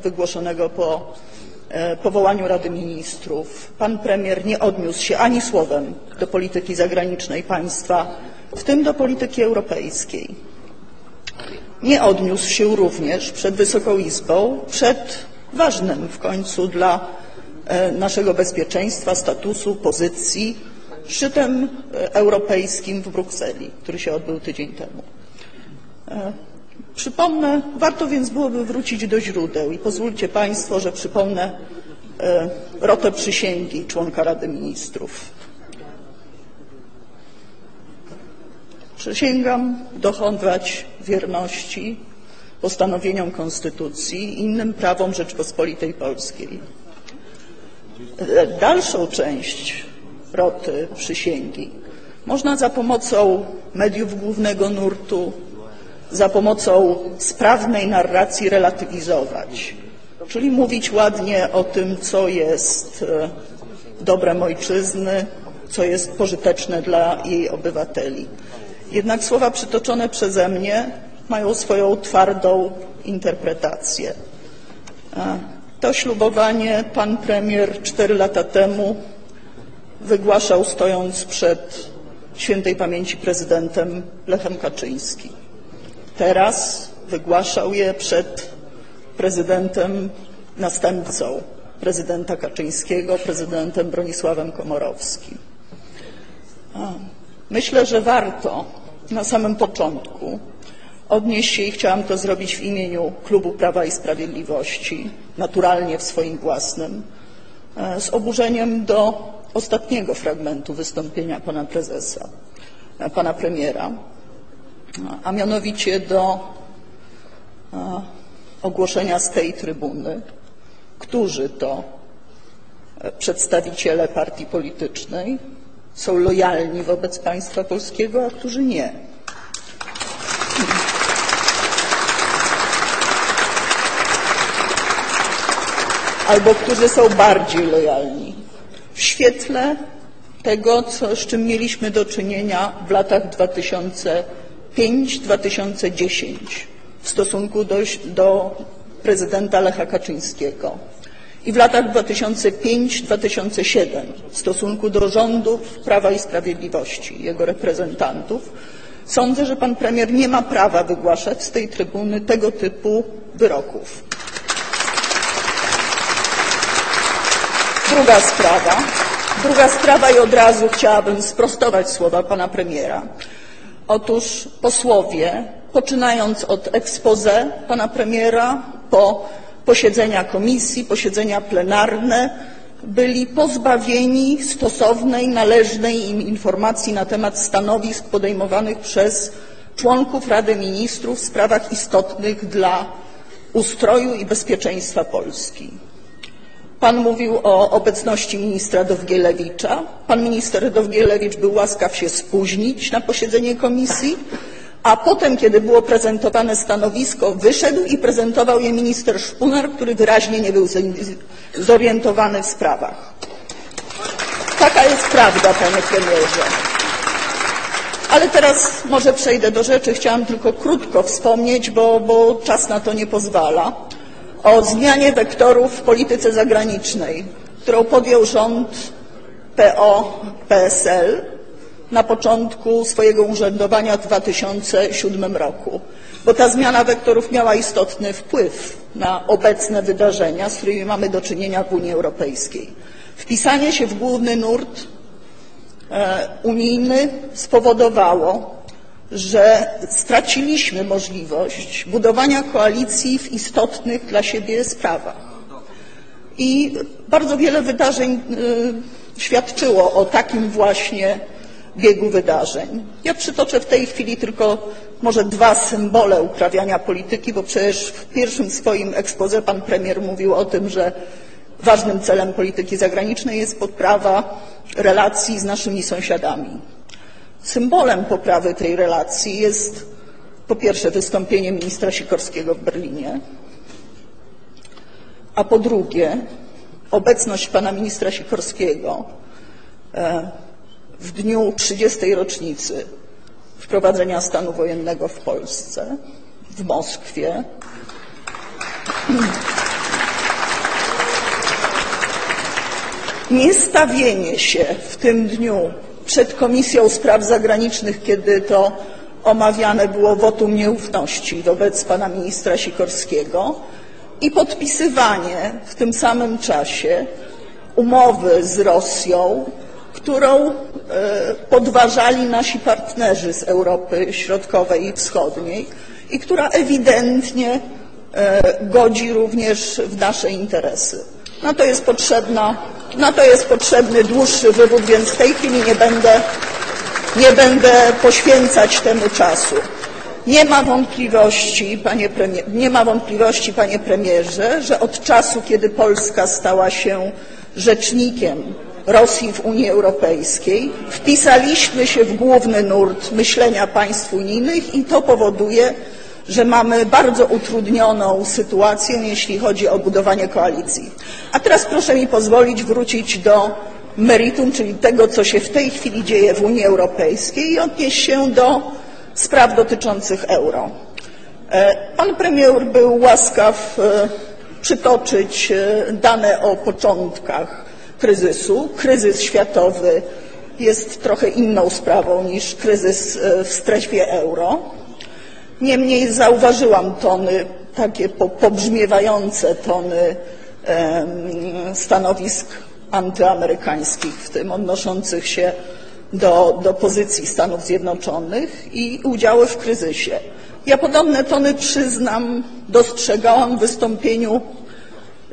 wygłoszonego po e, powołaniu Rady Ministrów pan premier nie odniósł się ani słowem do polityki zagranicznej państwa, w tym do polityki europejskiej. Nie odniósł się również przed Wysoką Izbą, przed ważnym w końcu dla e, naszego bezpieczeństwa, statusu, pozycji szczytem e, europejskim w Brukseli, który się odbył tydzień temu. E, przypomnę, warto więc byłoby wrócić do źródeł i pozwólcie Państwo, że przypomnę rotę przysięgi członka Rady Ministrów. Przysięgam dochować wierności postanowieniom Konstytucji i innym prawom Rzeczpospolitej Polskiej. Dalszą część roty przysięgi można za pomocą mediów głównego nurtu, za pomocą sprawnej narracji relatywizować, czyli mówić ładnie o tym, co jest e, dobrem ojczyzny, co jest pożyteczne dla jej obywateli. Jednak słowa przytoczone przeze mnie mają swoją twardą interpretację. To ślubowanie pan premier cztery lata temu wygłaszał stojąc przed świętej pamięci prezydentem Lechem Kaczyńskim. Teraz wygłaszał je przed prezydentem, następcą prezydenta Kaczyńskiego, prezydentem Bronisławem Komorowskim. Myślę, że warto na samym początku odnieść się i chciałam to zrobić w imieniu Klubu Prawa i Sprawiedliwości, naturalnie w swoim własnym, e, z oburzeniem do ostatniego fragmentu wystąpienia pana prezesa, e, pana premiera, a mianowicie do e, ogłoszenia z tej trybuny, którzy to przedstawiciele partii politycznej są lojalni wobec państwa polskiego, a którzy nie. Albo którzy są bardziej lojalni. W świetle tego, co, z czym mieliśmy do czynienia w latach 2005-2010 w stosunku do, do prezydenta Lecha Kaczyńskiego i w latach 2005-2007 w stosunku do rządów Prawa i Sprawiedliwości, jego reprezentantów, sądzę, że pan premier nie ma prawa wygłaszać z tej trybuny tego typu wyroków. Druga sprawa. Druga sprawa i od razu chciałabym sprostować słowa pana premiera. Otóż posłowie, poczynając od expose pana premiera po posiedzenia komisji, posiedzenia plenarne byli pozbawieni stosownej, należnej im informacji na temat stanowisk podejmowanych przez członków Rady Ministrów w sprawach istotnych dla ustroju i bezpieczeństwa Polski. Pan mówił o obecności ministra Dowgielewicza. Pan minister Dowgielewicz był łaskaw się spóźnić na posiedzenie komisji a potem, kiedy było prezentowane stanowisko, wyszedł i prezentował je minister Szpunar, który wyraźnie nie był zorientowany w sprawach. Taka jest prawda, panie premierze. Ale teraz może przejdę do rzeczy. Chciałam tylko krótko wspomnieć, bo, bo czas na to nie pozwala, o zmianie wektorów w polityce zagranicznej, którą podjął rząd PO-PSL na początku swojego urzędowania w 2007 roku, bo ta zmiana wektorów miała istotny wpływ na obecne wydarzenia, z którymi mamy do czynienia w Unii Europejskiej. Wpisanie się w główny nurt e, unijny spowodowało, że straciliśmy możliwość budowania koalicji w istotnych dla siebie sprawach. I bardzo wiele wydarzeń y, świadczyło o takim właśnie biegu wydarzeń. Ja przytoczę w tej chwili tylko może dwa symbole uprawiania polityki, bo przecież w pierwszym swoim ekspoze pan premier mówił o tym, że ważnym celem polityki zagranicznej jest poprawa relacji z naszymi sąsiadami. Symbolem poprawy tej relacji jest po pierwsze wystąpienie ministra Sikorskiego w Berlinie, a po drugie obecność pana ministra Sikorskiego e, w dniu 30. rocznicy wprowadzenia stanu wojennego w Polsce, w Moskwie. Niestawienie się w tym dniu przed Komisją Spraw Zagranicznych, kiedy to omawiane było wotum nieufności wobec pana ministra Sikorskiego i podpisywanie w tym samym czasie umowy z Rosją, którą e, podważali nasi partnerzy z Europy Środkowej i Wschodniej i która ewidentnie e, godzi również w nasze interesy. Na to jest potrzebna, na to jest potrzebny dłuższy wywód, więc w tej chwili nie będę, nie będę poświęcać temu czasu. Nie ma wątpliwości, panie premier, nie ma wątpliwości, panie premierze, że od czasu, kiedy Polska stała się rzecznikiem Rosji w Unii Europejskiej, wpisaliśmy się w główny nurt myślenia państw unijnych i to powoduje, że mamy bardzo utrudnioną sytuację, jeśli chodzi o budowanie koalicji. A teraz proszę mi pozwolić wrócić do meritum, czyli tego, co się w tej chwili dzieje w Unii Europejskiej i odnieść się do spraw dotyczących euro. E, pan premier był łaskaw e, przytoczyć e, dane o początkach kryzysu. Kryzys światowy jest trochę inną sprawą niż kryzys w strefie euro. Niemniej zauważyłam tony, takie pobrzmiewające tony stanowisk antyamerykańskich, w tym odnoszących się do, do pozycji Stanów Zjednoczonych i udziału w kryzysie. Ja podobne tony, przyznam, dostrzegałam w wystąpieniu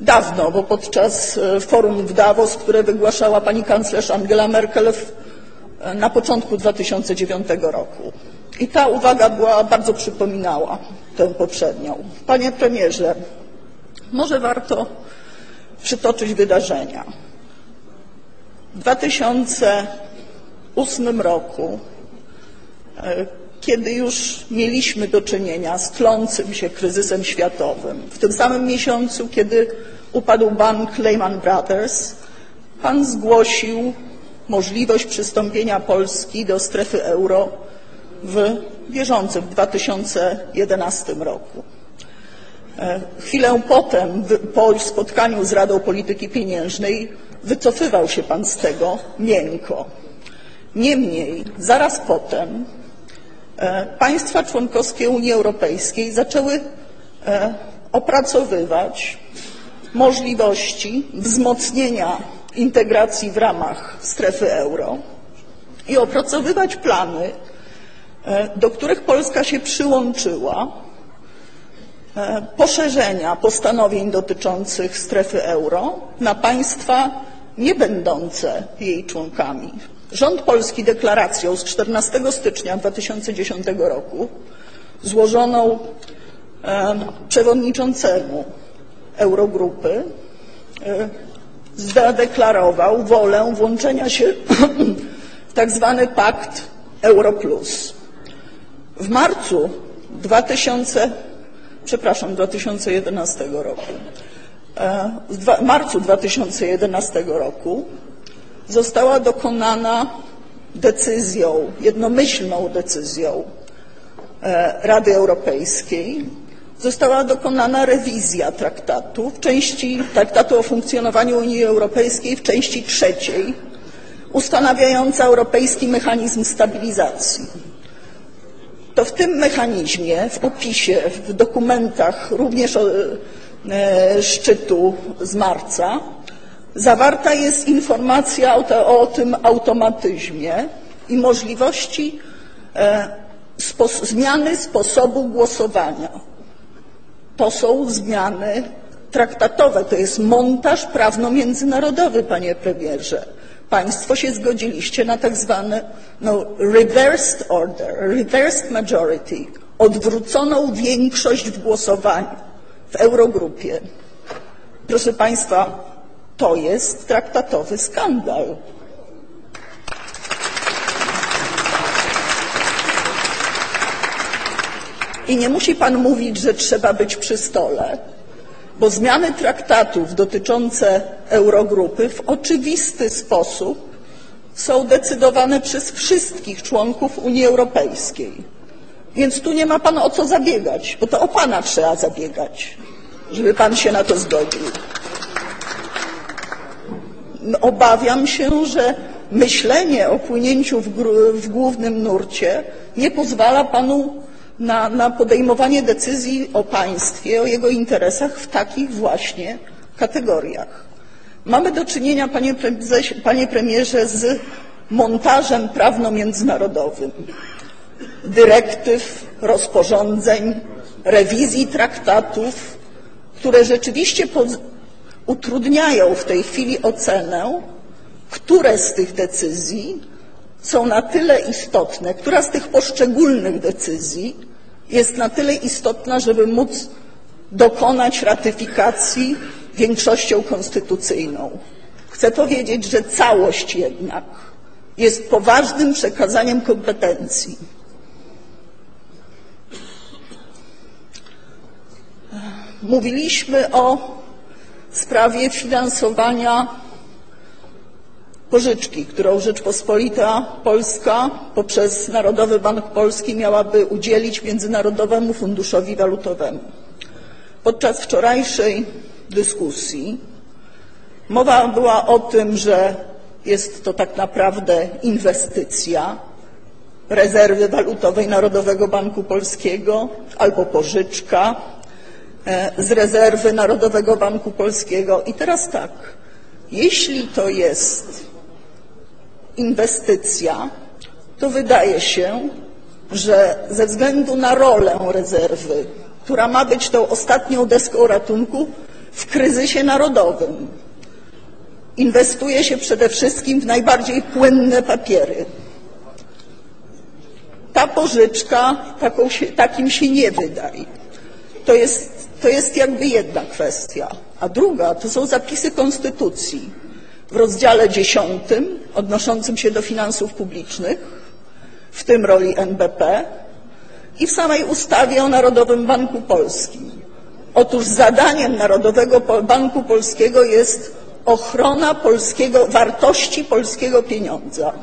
dawno, bo podczas e, forum w Davos, które wygłaszała pani kanclerz Angela Merkel w, e, na początku 2009 roku. I ta uwaga była, bardzo przypominała tę poprzednią. Panie premierze, może warto przytoczyć wydarzenia. W 2008 roku, e, kiedy już mieliśmy do czynienia z tlącym się kryzysem światowym, w tym samym miesiącu, kiedy upadł bank Lehman Brothers, Pan zgłosił możliwość przystąpienia Polski do strefy euro w bieżącym, w 2011 roku. E, chwilę potem, po spotkaniu z Radą Polityki Pieniężnej, wycofywał się Pan z tego miękko. Niemniej, zaraz potem e, państwa członkowskie Unii Europejskiej zaczęły e, opracowywać możliwości wzmocnienia integracji w ramach strefy euro i opracowywać plany, do których Polska się przyłączyła, e, poszerzenia postanowień dotyczących strefy euro na państwa nie będące jej członkami. Rząd polski deklaracją z 14 stycznia 2010 roku złożoną e, przewodniczącemu Eurogrupy zadeklarował wolę włączenia się w tak zwany pakt Euro Plus. W marcu 2000, przepraszam, 2011 roku, e, w marcu 2011 roku została dokonana decyzją, jednomyślną decyzją e, Rady Europejskiej, została dokonana rewizja traktatu w części traktatu o funkcjonowaniu Unii Europejskiej w części trzeciej ustanawiająca europejski mechanizm stabilizacji to w tym mechanizmie, w opisie, w dokumentach również e, szczytu z marca zawarta jest informacja o, o tym automatyzmie i możliwości e, zmiany sposobu głosowania. To są zmiany traktatowe, to jest montaż prawno-międzynarodowy, panie premierze. Państwo się zgodziliście na tak zwane no, reversed order, reversed majority, odwróconą większość w głosowaniu w Eurogrupie. Proszę Państwa, to jest traktatowy skandal. I nie musi Pan mówić, że trzeba być przy stole, bo zmiany traktatów dotyczące Eurogrupy w oczywisty sposób są decydowane przez wszystkich członków Unii Europejskiej. Więc tu nie ma Pan o co zabiegać, bo to o Pana trzeba zabiegać, żeby Pan się na to zgodził. obawiam się, że myślenie o płynięciu w, w głównym nurcie nie pozwala panu na, na podejmowanie decyzji o państwie, o jego interesach w takich właśnie kategoriach. Mamy do czynienia, panie, panie premierze, z montażem prawno-międzynarodowym dyrektyw, rozporządzeń, rewizji traktatów, które rzeczywiście utrudniają w tej chwili ocenę, które z tych decyzji są na tyle istotne, która z tych poszczególnych decyzji jest na tyle istotna, żeby móc dokonać ratyfikacji większością konstytucyjną. Chcę powiedzieć, że całość jednak jest poważnym przekazaniem kompetencji. Mówiliśmy o sprawie finansowania pożyczki, którą Rzeczpospolita Polska poprzez Narodowy Bank Polski miałaby udzielić Międzynarodowemu Funduszowi Walutowemu. Podczas wczorajszej dyskusji mowa była o tym, że jest to tak naprawdę inwestycja rezerwy walutowej Narodowego Banku Polskiego albo pożyczka e, z rezerwy Narodowego Banku Polskiego. I teraz tak, jeśli to jest inwestycja, to wydaje się, że ze względu na rolę rezerwy, która ma być tą ostatnią deską ratunku w kryzysie narodowym, inwestuje się przede wszystkim w najbardziej płynne papiery. Ta pożyczka się, takim się nie wydaje. To jest, to jest jakby jedna kwestia. A druga to są zapisy Konstytucji w rozdziale dziesiątym odnoszącym się do finansów publicznych, w tym roli NBP i w samej ustawie o Narodowym Banku Polskim. Otóż zadaniem Narodowego Banku Polskiego jest ochrona polskiego, wartości polskiego pieniądza.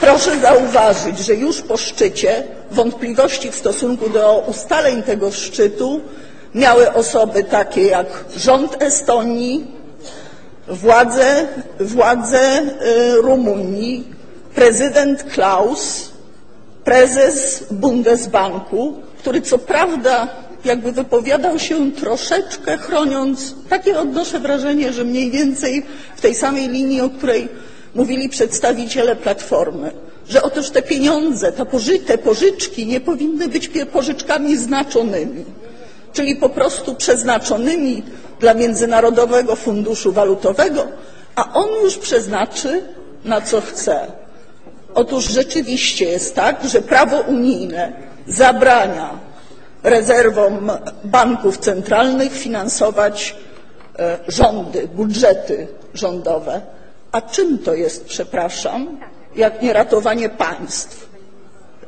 Proszę zauważyć, że już po szczycie wątpliwości w stosunku do ustaleń tego szczytu miały osoby takie jak rząd Estonii, władze, władze Rumunii, prezydent Klaus, prezes Bundesbanku, który co prawda jakby wypowiadał się troszeczkę chroniąc, takie odnoszę wrażenie, że mniej więcej w tej samej linii, o której mówili przedstawiciele Platformy, że otóż te pieniądze, te, poży te pożyczki nie powinny być pożyczkami znaczonymi, czyli po prostu przeznaczonymi dla Międzynarodowego Funduszu Walutowego, a on już przeznaczy na co chce. Otóż rzeczywiście jest tak, że prawo unijne zabrania rezerwom banków centralnych finansować e, rządy, budżety rządowe. A czym to jest, przepraszam, jak nie ratowanie państw?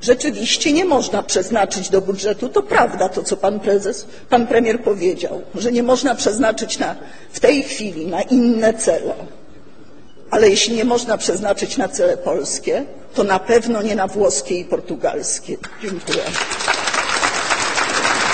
Rzeczywiście nie można przeznaczyć do budżetu, to prawda to, co pan prezes, pan premier powiedział, że nie można przeznaczyć na, w tej chwili na inne cele. Ale jeśli nie można przeznaczyć na cele polskie, to na pewno nie na włoskie i portugalskie. Dziękuję.